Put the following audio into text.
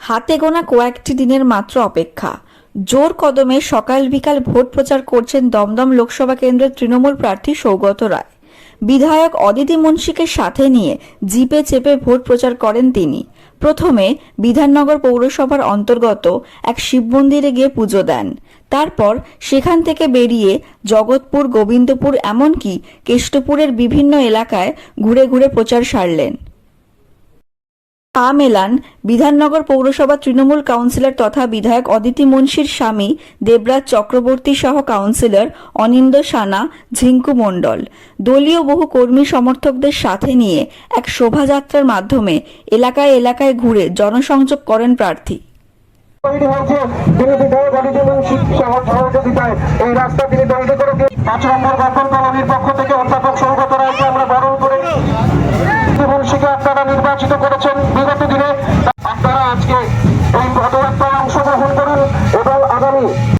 হাতে গোনা কয়েকটি দিনের মাত্র অপেক্ষা। জোর কদমে সকাল বিকাল ভোট প্রচার করছেন দমদম লোকসভা কেন্দ্রের তৃণমূল প্রার্থী সৌগত রায়। বিধায়ক অদিতি মুন্সিকে সাথে নিয়ে জিপে চেপে ভোট প্রচার করেন তিনি। প্রথমে বিধাননগর পৌরসভার অন্তর্গত এক শিব মন্দিরে গিয়ে পুজো দেন। তারপর সেখান থেকে বেরিয়ে জগৎপুর, গোবিন্দপুর, এমনকি কেষ্টপুরের বিভিন্ন এলাকায় ঘুরে ঘুরে প্রচার সারলেন। পা মেলান বিধাননগর পৌরসভা তৃণমূল কাউন্সিলর তথা বিধায়ক অদিতি মুন্সির স্বামী দেবরাজ চক্রবর্তী সহ কাউন্সিলর অনিন্দ সানা, ঝিঙ্কু মণ্ডল। দলীয় বহু কর্মী সমর্থকদের সাথে নিয়ে এক শোভাযাত্রার মাধ্যমে এলাকায় এলাকায় ঘুরে জনসংযোগ করেন প্রার্থী। পক্ষ থেকে অধ্যাপক সৌগত রায়কে আমরা বরণ করে আপনারা নির্বাচিত করেছেন। বিগত